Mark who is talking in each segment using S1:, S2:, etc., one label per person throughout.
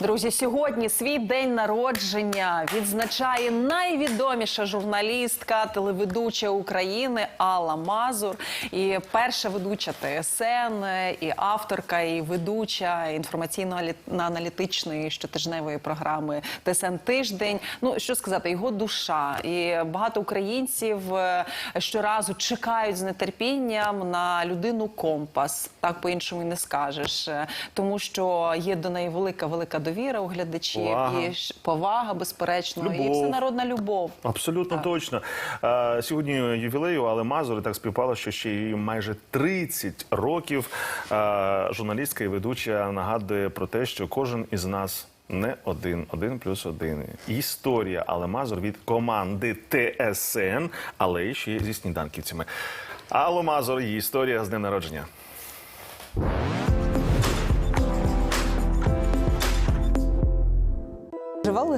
S1: Друзі, сьогодні свій день народження відзначає найвідоміша журналістка, телеведуча України Алла Мазур. І перша ведуча ТСН, і авторка, і ведуча інформаційно-аналітичної щотижневої програми ТСН Тиждень. Ну що сказати, його душа. І багато українців е, щоразу чекають з нетерпінням на людину компас. Так по-іншому і не скажеш, Е, тому що є до неї велика велика довіра у глядачів
S2: Повага.
S1: і повага, безперечно, і
S2: Любов.
S1: всенародна любов.
S2: Абсолютно точно. Е, Сьогодні ювілею, але Мазури так співпало, що ще й майже 30 років е, журналістка і ведуча нагадує про те, що кожен із нас. Не один, один плюс один. Історія Але Мазур від команди ТСН, але ще зі сніданківцями. Алло Мазур, її історія з днем народження.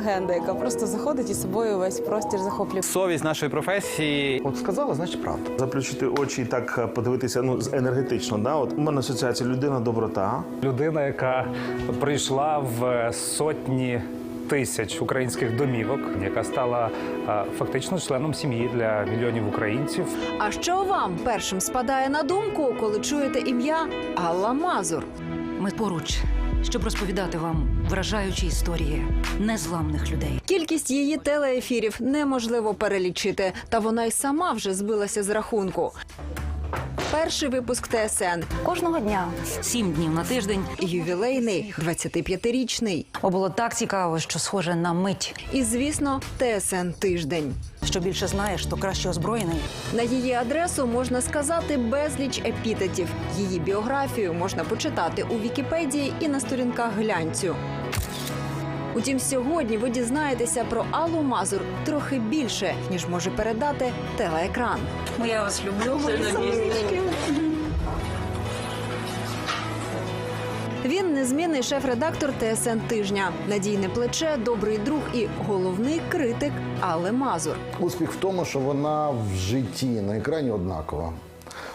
S3: Легенда, яка просто заходить і собою весь простір захоплює.
S4: Совість нашої професії.
S5: От сказала, значить правда.
S2: Заплющити очі і так е, подивитися ну, енергетично. Да? От у мене асоціація людина доброта.
S4: Людина, яка прийшла в сотні тисяч українських домівок, яка стала е, фактично членом сім'ї для мільйонів українців.
S6: А що вам першим спадає на думку, коли чуєте ім'я Алла Мазур?
S7: Ми поруч, щоб розповідати вам вражаючі історії незламних людей.
S6: Кількість її телеефірів неможливо перелічити, та вона й сама вже збилася з рахунку. Перший випуск ТСН
S7: Кожного дня сім днів на тиждень.
S6: ювілейний, 25-річний.
S7: Бо було так цікаво, що схоже на мить.
S6: І, звісно, ТСН тиждень.
S7: Що більше знаєш, то краще озброєний.
S6: На її адресу можна сказати безліч епітетів. Її біографію можна почитати у Вікіпедії і на сторінках глянцю. Утім, сьогодні ви дізнаєтеся про Аллу Мазур трохи більше, ніж може передати телеекран.
S7: Ну, Я вас люблю.
S6: Він незмінний шеф-редактор ТСН тижня, надійне плече, добрий друг і головний критик Алли Мазур.
S5: Успіх в тому, що вона в житті на екрані однакова.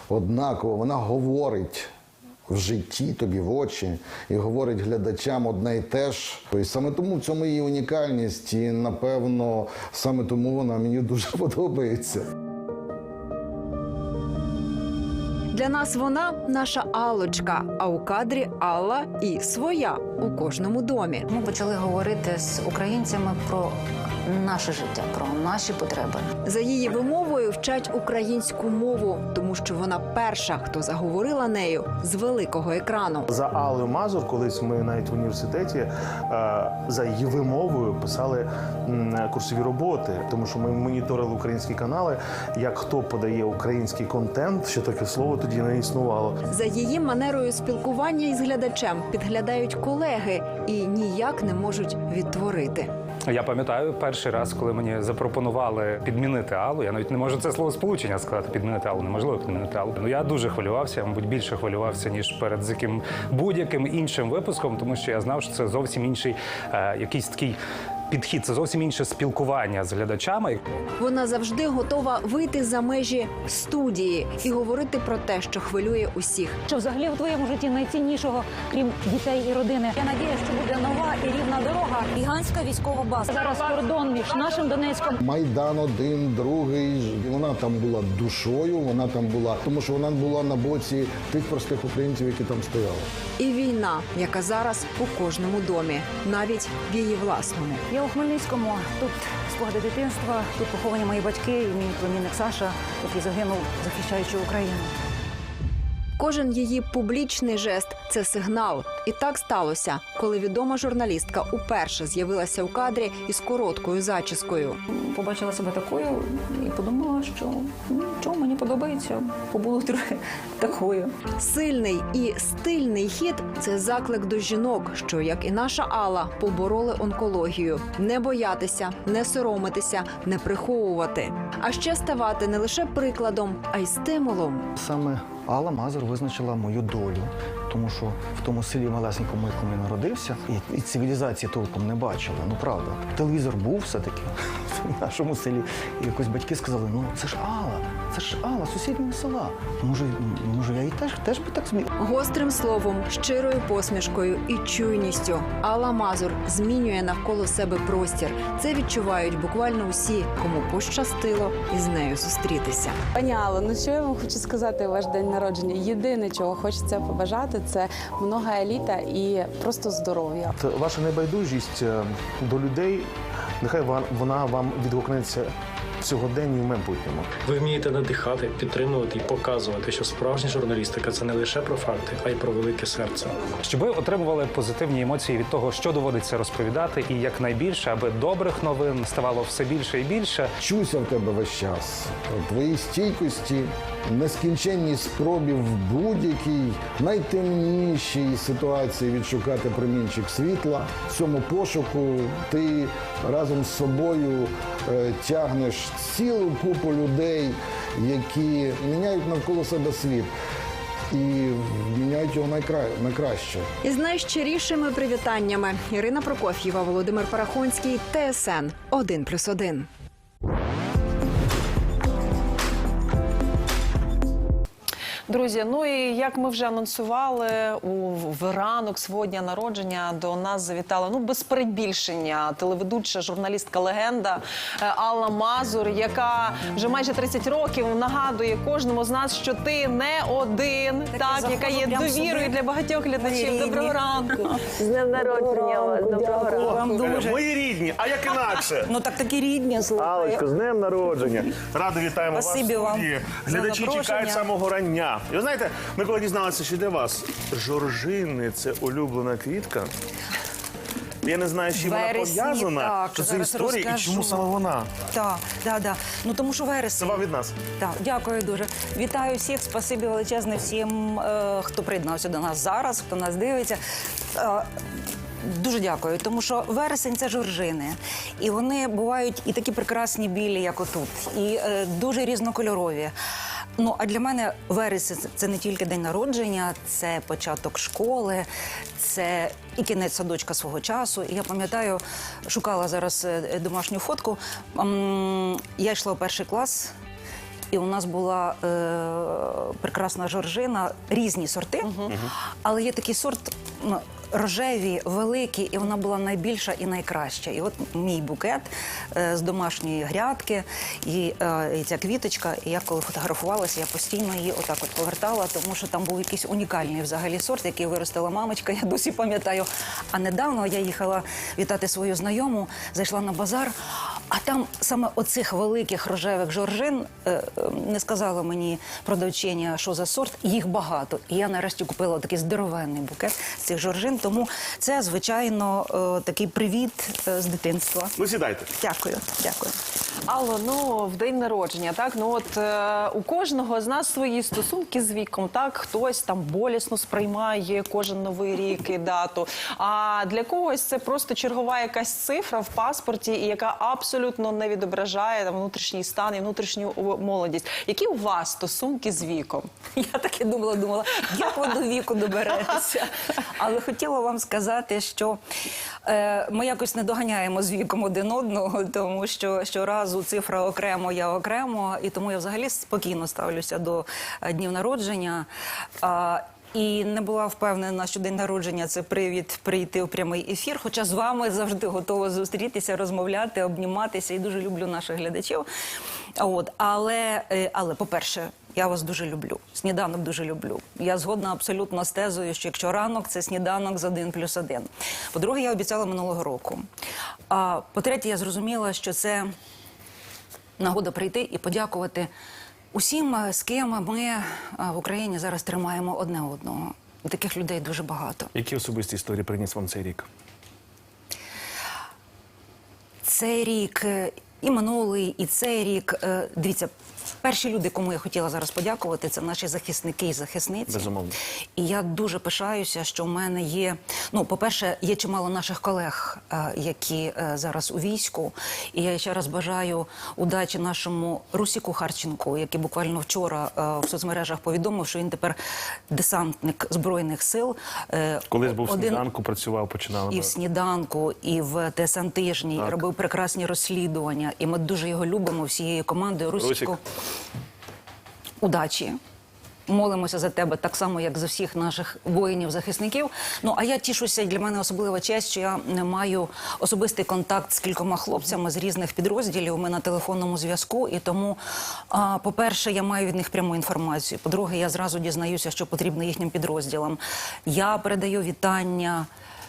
S5: Однаково вона говорить в житті тобі в очі і говорить глядачам одне й те ж. І саме тому в цьому її унікальність, і напевно саме тому вона мені дуже подобається.
S6: Для нас вона наша Аллочка, а у кадрі Алла і своя у кожному домі.
S7: Ми почали говорити з українцями про наше життя, про наші потреби.
S6: За її вимовою вчать українську мову, тому що вона перша, хто заговорила нею з великого екрану.
S2: За Аллою Мазур, колись ми навіть в університеті е, за її вимовою писали курсові роботи, тому що ми моніторили українські канали, як хто подає український контент, що таке слово тоді не існувало.
S6: За її манерою спілкування із глядачем підглядають колеги і ніяк не можуть відтворити.
S4: Я пам'ятаю перший раз, коли мені запропонували підмінити Аллу. Я навіть не можу це слово сполучення сказати. Підмінити Аллу неможливо підмінити Аллу. Ну я дуже хвилювався, я, мабуть, більше хвилювався ніж перед яким будь-яким іншим випуском, тому що я знав, що це зовсім інший е, якийсь такий. Підхід це зовсім інше спілкування з глядачами.
S6: Вона завжди готова вийти за межі студії і говорити про те, що хвилює усіх.
S8: Що взагалі в твоєму житті найціннішого, крім дітей і родини? Я надію, що буде нова і рівна дорога, гігантська військова база. Зараз кордон між нашим Донецьком
S5: Майдан один, другий. Вона там була душою, вона там була, тому що вона була на боці тих простих українців, які там стояли.
S6: І війна, яка зараз у кожному домі, навіть в її власному.
S8: Я у Хмельницькому. Тут спогади дитинства, тут поховані мої батьки і мій племінник Саша, який загинув, захищаючи Україну.
S6: Кожен її публічний жест це сигнал. І так сталося, коли відома журналістка уперше з'явилася у кадрі із короткою зачіскою.
S8: Побачила себе такою і подумала, що ну, чому мені подобається, побула трохи такою.
S6: Сильний і стильний хід це заклик до жінок, що як і наша Алла побороли онкологію, не боятися, не соромитися, не приховувати, а ще ставати не лише прикладом, а й стимулом.
S5: Саме Алла Мазур визначила мою долю, тому що в тому селі малесенькому, якому я народився, і, і цивілізації толком не бачили. Ну правда, телевізор був все-таки в нашому селі. І якось батьки сказали: ну це ж Алла.
S9: Це ж Алла, сусіднього села. Може, може, я і теж, теж би так зміг.
S6: Гострим словом, щирою посмішкою і чуйністю Алла Мазур змінює навколо себе простір. Це відчувають буквально усі, кому пощастило із нею зустрітися.
S3: Пані Алло, ну що я вам хочу сказати у ваш день народження? Єдине, чого хочеться побажати, це много еліта і просто здоров'я.
S2: Ваша небайдужість е, до людей, нехай вона вам відгукнеться сьогоденні і в майбутньому.
S10: Ви вмієте надихати, підтримувати і показувати, що справжня журналістика це не лише про факти, а й про велике серце.
S4: Щоб ви отримували позитивні емоції від того, що доводиться розповідати, і якнайбільше, аби добрих новин ставало все більше і більше.
S5: Чуся в тебе весь час. Твоїй стійкості, нескінченній спробі в будь-якій найтемнішій ситуації відшукати промінчик світла. В цьому пошуку ти разом з собою е, тягнеш цілу купу людей, які міняють навколо себе світ. І міняють його найкра- найкраще.
S6: Із найщирішими привітаннями Ірина Прокоф'єва, Володимир Парахонський, ТСН 1+,1.
S1: Друзі, ну і як ми вже анонсували, у в ранок свого дня народження до нас завітала ну без перебільшення телеведуча журналістка легенда е, Алла Мазур, яка вже майже 30 років нагадує кожному з нас, що ти не один, так, яка є довірою для багатьох глядачів. Доброго ранку.
S11: З днем народження вас. Доброго ранку.
S8: Вам дуже.
S2: Мої рідні, а як інакше?
S8: Ну так такі рідні слухай.
S2: Алечко, з днем народження. Радо вітаємо
S8: Спасибі
S2: вас.
S8: вам
S2: Глядачі чекають самого рання. І ви знаєте, ми коли дізналися, що для вас жоржини це улюблена квітка. Я не знаю, з чим вона
S7: Вересні,
S2: пов'язана,
S7: так,
S2: що це
S7: зараз
S2: історія і
S7: розкажу.
S2: чому саме вона.
S7: Так, да, да. Ну тому що
S2: Це
S7: вересень.
S2: вам від нас.
S7: Так, дякую дуже. Вітаю всіх. Спасибі величезне всім, е, хто приєднався до нас зараз, хто нас дивиться. Е, Дуже дякую, тому що вересень це жоржини, і вони бувають і такі прекрасні білі, як отут, і е, дуже різнокольорові. Ну а для мене вересень це- не тільки день народження, це початок школи, це і кінець садочка свого часу. І я пам'ятаю, шукала зараз е, домашню фотку. Я йшла у перший клас. І у нас була е, прекрасна жоржина, різні сорти, але є такий сорт ну, рожеві, великі, і вона була найбільша і найкраща. І от мій букет е, з домашньої грядки, і, е, і ця квіточка. І я коли фотографувалася, я постійно її отак от повертала, тому що там був якийсь унікальний взагалі сорт, який виростила мамочка. Я досі пам'ятаю. А недавно я їхала вітати свою знайому, зайшла на базар. А там саме оцих великих рожевих жоржин е, е, не сказала мені продавчиня, що за сорт. Їх багато. І я нарешті купила такий здоровенний букет з цих жоржин. Тому це звичайно е, такий привіт з дитинства.
S2: Ну сідайте.
S7: Дякую, дякую.
S1: Алло, ну в день народження, так ну от е, у кожного з нас свої стосунки з віком. Так хтось там болісно сприймає кожен новий рік і дату. А для когось це просто чергова якась цифра в паспорті, і яка абсолютно не відображає там внутрішній стан і внутрішню молодість. Які у вас стосунки з віком?
S7: Я так і думала, думала, як ви до віку доберетеся. Але хотіла вам сказати, що е, ми якось не доганяємо з віком один одного, тому що щоразу цифра окремо, я окремо, і тому я взагалі спокійно ставлюся до е, днів народження. І не була впевнена, що день народження це привід прийти у прямий ефір. Хоча з вами завжди готова зустрітися, розмовляти, обніматися і дуже люблю наших глядачів. От, але, е, але по-перше, я вас дуже люблю. Сніданок дуже люблю. Я згодна абсолютно з тезою, що якщо ранок це сніданок з один плюс один. По-друге, я обіцяла минулого року. А по-третє, я зрозуміла, що це нагода прийти і подякувати усім, е, з ким ми е, в Україні зараз тримаємо одне одного. Таких людей дуже багато.
S2: Які особисті історії приніс вам цей рік?
S7: Цей рік е, і минулий, і цей рік. Дивіться, перші люди, кому я хотіла зараз подякувати, це наші захисники і захисниці.
S2: Безумовно.
S7: І я дуже пишаюся, що в мене є. Ну, по-перше, є чимало наших колег, е, які е, зараз у війську. І я ще раз бажаю удачі нашому Русіку Харченку, який буквально вчора е, в соцмережах повідомив, що він тепер десантник збройних сил.
S2: Колись був в сніданку, працював, починали.
S7: і в сніданку, і в ТСН тижні
S2: Так.
S7: робив прекрасні розслідування. І ми дуже його любимо всією командою. Русічку,
S2: Русік.
S7: Удачі. Молимося за тебе так само, як за всіх наших воїнів-захисників. Ну а я тішуся, для мене особлива честь, що я не маю особистий контакт з кількома хлопцями з різних підрозділів. Ми на телефонному зв'язку, і тому, по-перше, я маю від них пряму інформацію. По-друге, я зразу дізнаюся, що потрібно їхнім підрозділам. Я передаю вітання.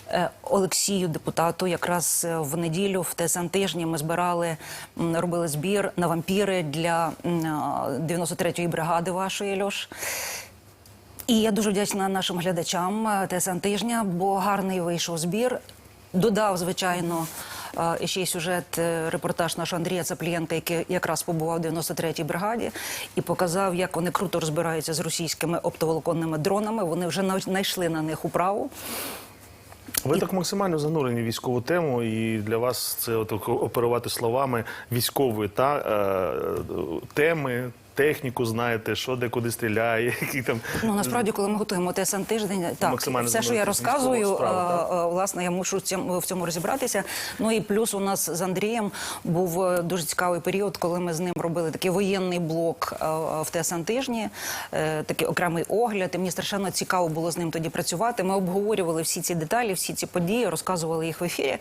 S7: Е, Олексію, депутату, якраз е, в неділю в ТСН тижні ми збирали, робили збір на вампіри для 93-ї бригади вашої Льош. І я дуже вдячна нашим глядачам е, ТСН тижня, бо гарний вийшов збір. Додав, звичайно, е, ще й сюжет, е, репортаж нашого Андрія Цаплієнка, який якраз побував в 93-й бригаді, і показав, як вони круто розбираються з російськими оптоволоконними дронами. Вони вже знайшли на них управу.
S2: Ви так максимально занурені в військову тему, і для вас це от оперувати словами військової та е, теми, техніку знаєте, що де куди стріляє, які там
S7: Ну насправді, коли ми готуємо ТСН тиждень, так
S2: Максимально
S7: все, що я розказую,
S2: справу,
S7: е, е, власне, я мушу в цьому, в цьому розібратися. Ну і плюс у нас з Андрієм був е, дуже цікавий період, коли ми з ним робили такий воєнний блок в ТСН тижні, такий окремий огляд. І мені страшенно цікаво було з ним тоді працювати. Ми обговорювали всі ці деталі, всі ці події, розказували їх в ефірі.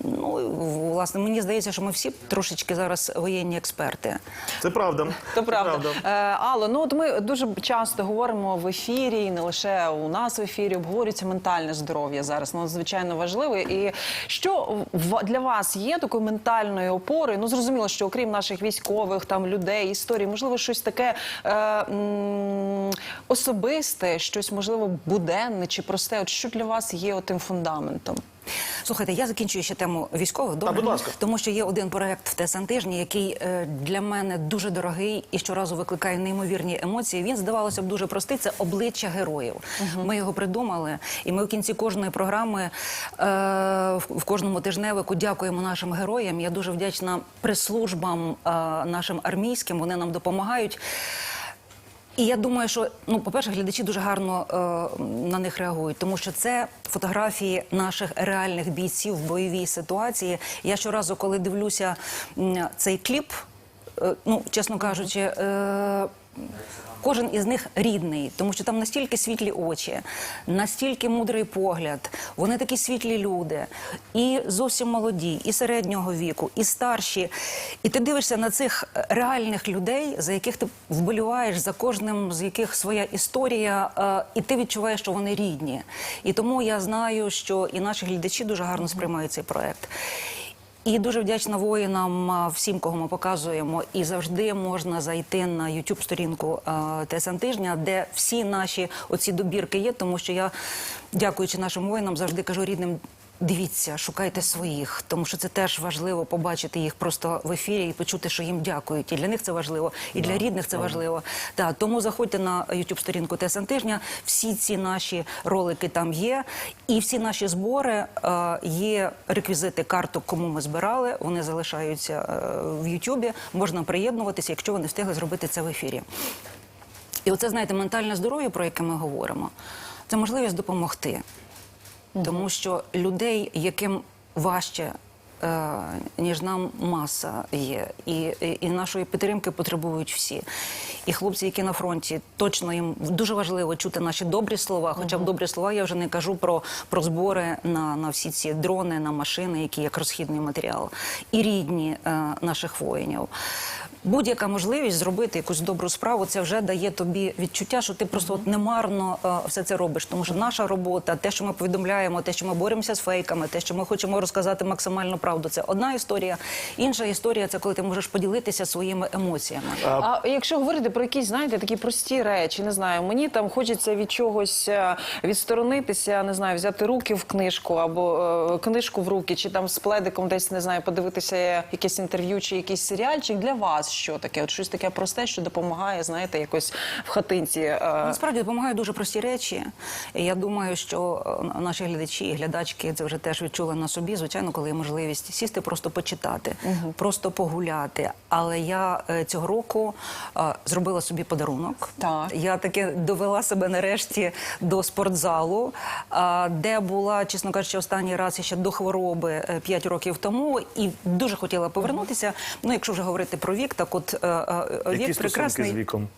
S7: Ну власне, мені здається, що ми всі трошечки зараз воєнні експерти.
S2: це правда.
S1: То правда. Е, Алло, ну от ми дуже часто говоримо в ефірі, і не лише у нас в ефірі, обговорюється ментальне здоров'я зараз. Ну, надзвичайно важливе. І що для вас є такою ментальною опорою? Ну зрозуміло, що окрім наших військових, там людей, історій, можливо, щось таке е, особисте, щось можливо буденне чи просте. От що для вас є тим фундаментом?
S7: Слухайте, я закінчую ще тему військових. Добре,
S2: будь ласка.
S7: тому що є один проект в ТСН тижні, який е, для мене дуже дорогий і щоразу викликає неймовірні емоції. Він здавалося б дуже простий. Це обличчя героїв. Ми його придумали, і ми в кінці кожної програми е, в, в кожному тижневику дякуємо нашим героям. Я дуже вдячна прес-службам е, нашим армійським. Вони нам допомагають. І я думаю, що ну, по-перше, глядачі дуже гарно е, на них реагують, тому що це фотографії наших реальних бійців в бойовій ситуації. Я щоразу, коли дивлюся цей кліп, е, ну чесно кажучи. Е, Кожен із них рідний, тому що там настільки світлі очі, настільки мудрий погляд. Вони такі світлі люди, і зовсім молоді, і середнього віку, і старші. І ти дивишся на цих реальних людей, за яких ти вболіваєш, за кожним з яких своя історія, е, і ти відчуваєш, що вони рідні. І тому я знаю, що і наші глядачі дуже гарно сприймають цей проект. І дуже вдячна воїнам всім, кого ми показуємо. І завжди можна зайти на youtube сторінку ТСН тижня, де всі наші оці добірки є. Тому що я, дякуючи нашим воїнам, завжди кажу рідним. Дивіться, шукайте своїх, тому що це теж важливо побачити їх просто в ефірі і почути, що їм дякують. І для них це важливо, і для рідних це важливо. Так, тому заходьте на youtube сторінку ТСН тижня. Всі ці наші ролики там є, і всі наші збори е, є реквізити карток, кому ми збирали. Вони залишаються е, в Ютубі. Можна приєднуватися, якщо вони встигли зробити це в ефірі. І оце, знаєте, ментальне здоров'я, про яке ми говоримо, це можливість допомогти. Тому що людей, яким важче, е, ніж нам маса є, і, і, і нашої підтримки потребують всі. І хлопці, які на фронті, точно їм дуже важливо чути наші добрі слова. Хоча б добрі слова я вже не кажу про, про збори на, на всі ці дрони, на машини, які як розхідний матеріал, і рідні е, наших воїнів. Будь-яка можливість зробити якусь добру справу, це вже дає тобі відчуття, що ти просто от немарно е, все це робиш. Тому що наша робота, те, що ми повідомляємо, те, що ми боремося з фейками, те, що ми хочемо розказати максимальну правду, це одна історія. Інша історія це коли ти можеш поділитися своїми емоціями.
S1: А якщо говорити про якісь, знаєте, такі прості речі, не знаю, мені там хочеться від чогось е, відсторонитися, не знаю, взяти руки в книжку або е, книжку в руки, чи там з пледиком десь не знаю, подивитися якесь інтерв'ю чи якийсь серіальчик. Для вас що таке? От щось таке просте, що допомагає, знаєте, якось в хатинці. е,
S7: Насправді допомагають дуже прості речі. Я думаю, що е, наші глядачі і глядачки це вже теж відчули на собі. Звичайно, коли є можливість сісти, просто почитати, просто погуляти. Але я е, цього року зробила собі подарунок.
S1: Так.
S7: Я таки довела себе нарешті до спортзалу, е, де була, чесно кажучи, останній раз ще до хвороби 5 років тому, і дуже хотіла повернутися. Ну, якщо вже говорити про вік, так от е, е,
S2: Які стосунки
S7: прекрасний.
S2: з віком?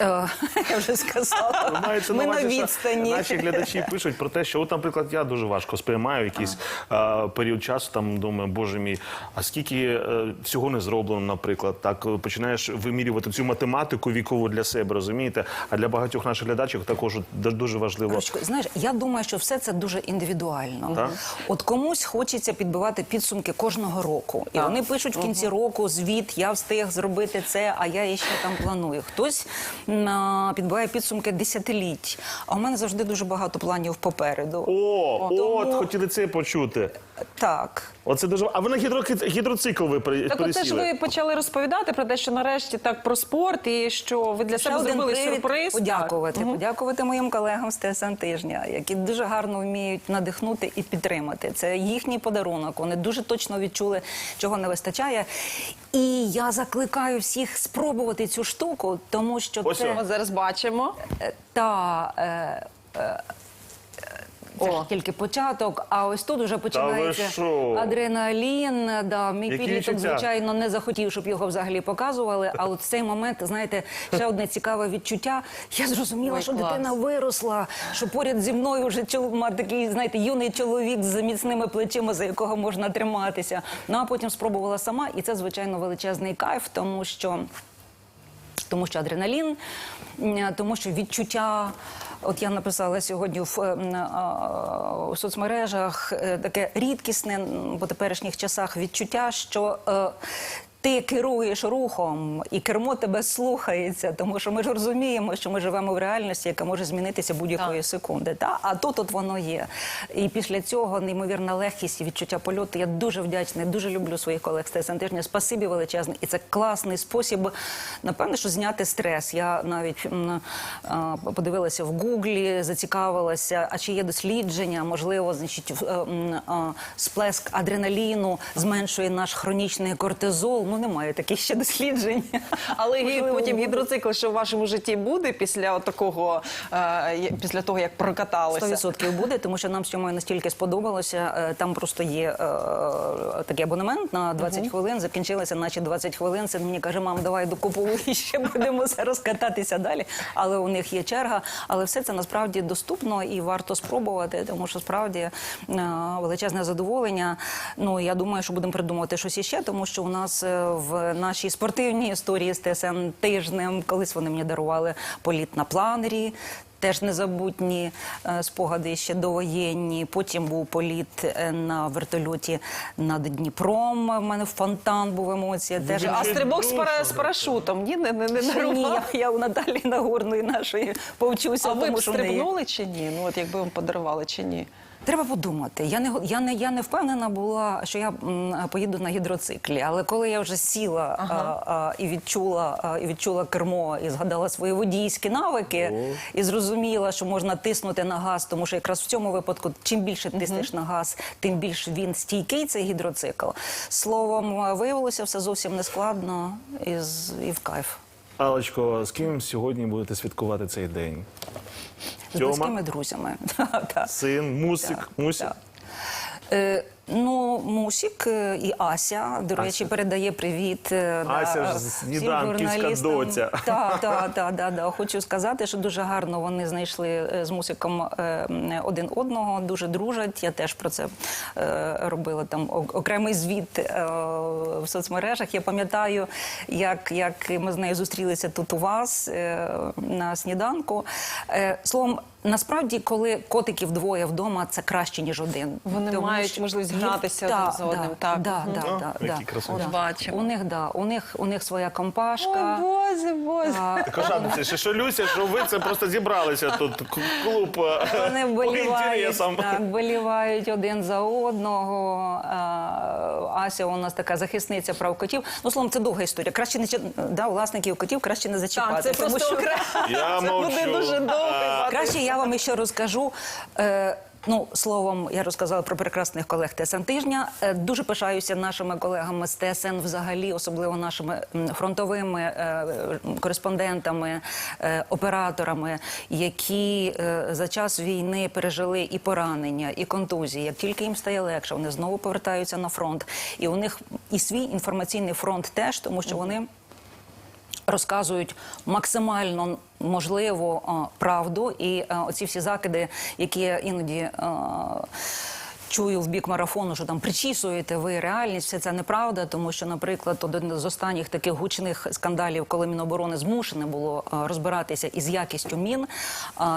S7: Е, Я вже сказала.
S2: Маєте
S7: Ми на
S2: увазі, що
S7: відстані.
S2: Наші глядачі пишуть про те, що, от, наприклад, я дуже важко сприймаю якийсь е, період часу, там думаю, боже мій, а скільки е, всього не зроблено, наприклад, так е, починаєш вимірювати цю математику вікову для себе, розумієте? А для багатьох наших глядачів також дуже важливо.
S7: Ручко, знаєш, я думаю, що все це дуже індивідуально.
S2: Так.
S7: От комусь хочеться підбивати підсумки кожного року, і вони пишуть в кінці року звіт, я встиг зробити це, а я ще там планую. Хтось підбиває підсумки десятиліть. А у мене завжди дуже багато планів попереду.
S2: О,
S7: Тому-
S2: от хотіли це почути.
S7: Так.
S2: Оце дуже а ви на гідро- гідроцикл ви при-
S1: Так, от теж
S2: пересіли?
S1: ви почали розповідати про те, що нарешті так про спорт і що ви для
S7: Ще
S1: себе зробили сюрприз.
S7: подякувати,
S1: Так.
S7: подякувати моїм колегам з ТСН тижня, які дуже гарно вміють надихнути і підтримати. Це їхній подарунок. Вони дуже точно відчули, чого не вистачає. І я закликаю всіх спробувати цю штуку, тому що
S2: Ось
S7: це.
S1: Ми зараз бачимо.
S7: е, та. Е, е, це ж тільки початок, а ось тут вже починається адреналін. Да, мій
S2: Які
S7: підліток,
S2: відчуття?
S7: звичайно, не захотів, щоб його взагалі показували. А от в цей момент, знаєте, ще одне цікаве відчуття. Я зрозуміла,
S1: Ой,
S7: що
S1: клас.
S7: дитина виросла, що поряд зі мною вже чол- такий, знаєте, юний чоловік з міцними плечима, за якого можна триматися. Ну а потім спробувала сама, і це звичайно величезний кайф, тому що тому що адреналін, тому що відчуття. От я написала сьогодні в, е, м, а, у соцмережах е, таке рідкісне по теперішніх часах відчуття, що е, ти керуєш рухом і кермо тебе слухається, тому що ми ж розуміємо, що ми живемо в реальності, яка може змінитися будь-якої секунди. Та? А тут от воно є. І після цього неймовірна легкість і відчуття польоту. Я дуже вдячна, дуже люблю своїх колег з ТСН тижня. Спасибі величезне. І це класний спосіб, напевно, що зняти стрес. Я навіть подивилася в Гуглі, зацікавилася, а чи є дослідження, можливо, значить, е, сплеск адреналіну зменшує наш хронічний кортизол. Ну немає таких ще досліджень.
S1: Але гі- потім гідроцикл, що в вашому житті буде після от такого, е, після того, як прокаталися?
S7: 100% буде, тому що нам з цьому настільки сподобалося. Е, Там просто є е, такий абонемент на 20 хвилин. Закінчилися наші 20 хвилин. Син мені каже, мам, давай докуповуй, і ще будемо зараз кататися далі. Але у них є черга. Але все це насправді доступно і варто спробувати, тому що справді е, величезне задоволення. Ну я думаю, що будемо придумувати щось іще, тому що у нас в нашій спортивній історії з ТСН тижнем, колись вони мені дарували політ на планері. Теж незабутні е, спогади ще довоєнні. Потім був політ е, на вертольоті над Дніпром. У мене фонтан був емоція. Теж
S1: А стрибок з, пара- з парашутом? Ні, не, не, не
S7: Ще ні, я, я у Наталі Нагорної нашої повчуся.
S1: А ви б
S7: неї-
S1: стрибнули чи ні? Ну от якби вам подарували чи ні?
S7: Треба подумати. Я не го- я не я не впевнена була, що я поїду на гідроциклі. Але коли я вже сіла а, а, і відчула а, і відчула кермо, і згадала свої водійські навики, і зрозуміла, що можна тиснути на газ, тому що якраз в цьому випадку, чим більше тиснеш на газ, тим більш він стійкий цей гідроцикл. Словом, виявилося все зовсім нескладно і, з- і в кайф.
S2: Алочко, з ким сьогодні будете святкувати цей день?
S7: З близькими друзями.
S2: Син, мусик, мусик.
S7: Е, ну, Мусік е, і Ася, до речі, передає привіт. е,
S2: Ася
S7: да,
S2: ж сніданківська доця.
S7: Так, так, так, да, да. Хочу сказати, що дуже гарно вони знайшли е, з Мусиком е, один одного, дуже дружать. Я теж про це робила там окремий звіт в соцмережах. Я пам'ятаю, як, як ми з нею зустрілися тут у вас на сніданку. Словом, насправді, коли котиків двоє вдома, це краще ніж один.
S1: Вони
S7: Тому
S1: мають
S7: що
S1: можливість
S7: їх-
S1: гратися
S7: да,
S1: один з одним,
S7: Да,
S1: так.
S7: да, да, да, да. Да.
S1: Бачимо.
S7: У них, да, у них, у них своя компашка.
S1: Боже, Боже.
S7: А,
S2: Кожатниці, що, що Люся, що ви це просто зібралися тут. Клуб е,
S7: Вони
S2: інтересам.
S7: так, вболівають один за одного. А, Ася у нас така захисниця прав котів. Ну, словом, це довга історія. Краще не чи- да, власників котів краще не зачіпати.
S1: Так, це
S7: тому
S1: просто
S7: що-
S2: Я
S1: Це
S2: мовчу.
S1: буде дуже довго.
S7: Краще я вам ще розкажу. Е, Ну, словом, я розказала про прекрасних колег ТСН тижня. Е, Дуже пишаюся нашими колегами з ТСН взагалі, особливо нашими фронтовими е, кореспондентами, е, операторами, які за час війни пережили і поранення, і контузії. Як тільки їм стає легше, вони знову повертаються на фронт. І у них і свій інформаційний фронт теж, тому що вони розказують максимально можливо правду, і оці всі закиди, які іноді. Чую в бік марафону, що там причісуєте ви реальність, все це неправда, тому що, наприклад, один з останніх таких гучних скандалів, коли Міноборони змушене було розбиратися із якістю мін.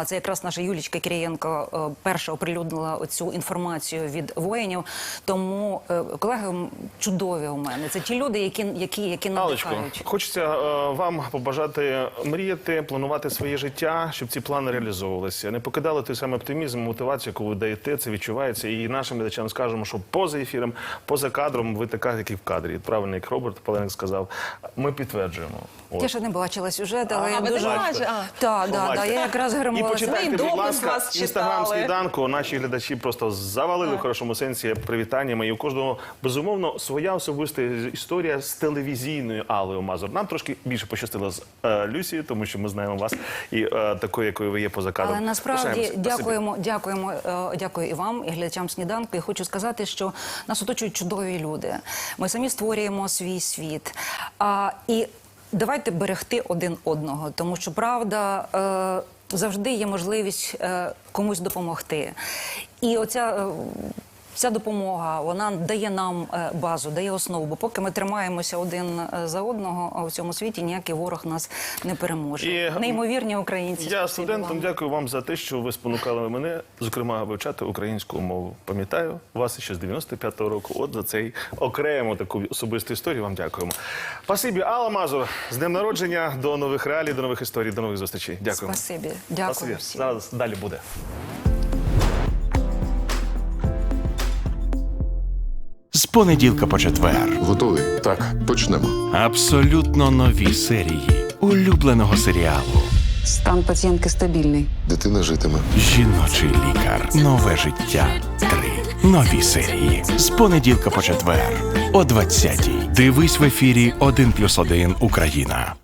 S7: Це якраз наша Юлічка Кирієнко перша оприлюднила оцю інформацію від воїнів. Тому е, колеги чудові у мене. Це ті люди, які, які, які
S2: Алечко, хочеться е, вам побажати мріяти, планувати своє життя, щоб ці плани реалізовувалися. Не покидали той самий оптимізм, мотивацію, яку ви даєте, це відчувається. І нашим глядачам скажемо, що поза ефіром, поза кадром, ви така, як і в кадрі. Правильно, як Роберт Паленик сказав, ми підтверджуємо. От.
S7: Я ще не бачила сюжет, але
S1: А,
S7: я
S1: ви
S7: дуже
S1: бачите? А.
S7: Так, да, да, я якраз
S2: І
S7: гримувалася.
S2: почитайте, будь ласка,
S1: вас
S2: інстаграм
S1: читали.
S2: сніданку. Наші глядачі просто завалили в хорошому сенсі привітаннями. І у кожного безумовно своя особиста історія з телевізійною Алею Мазур. Нам трошки більше пощастило з е, Люсією, тому що ми знаємо вас і е, такою, якою ви є поза кадром.
S7: Але насправді
S2: Пишаємося. Спасибі.
S7: дякуємо, дякуємо, е, дякую і вам, і глядачам сніданку. І хочу сказати, що нас оточують чудові люди. Ми самі створюємо свій світ. А, і давайте берегти один одного, тому що правда. Е, Завжди є можливість е, комусь допомогти. І оця е, Ця допомога вона дає нам е, базу, дає основу. Бо поки ми тримаємося один е, за одного в цьому світі, ніякий ворог нас не переможе.
S2: І,
S7: Неймовірні українці.
S2: Я студентам
S7: вам.
S2: дякую вам за те, що ви спонукали мене, зокрема, вивчати українську мову. Пам'ятаю вас ще з 95-го року. От за цей окрему таку особисту історію вам дякуємо. Спасибі, Алла Мазур, з днем народження, до нових реалій, до нових історій, до нових зустрічей. Дякуємо.
S7: Спасибі. Дякую
S2: Спасибі.
S7: всім.
S2: Зараз далі буде.
S12: Понеділка по четвер.
S13: Готові? Так, почнемо.
S12: Абсолютно нові серії улюбленого серіалу.
S3: Стан пацієнтки стабільний.
S13: Дитина житиме.
S12: Жіночий лікар. Нове життя. Три нові серії. З понеділка по четвер. О 20-й. Дивись в ефірі 1+,1 Україна.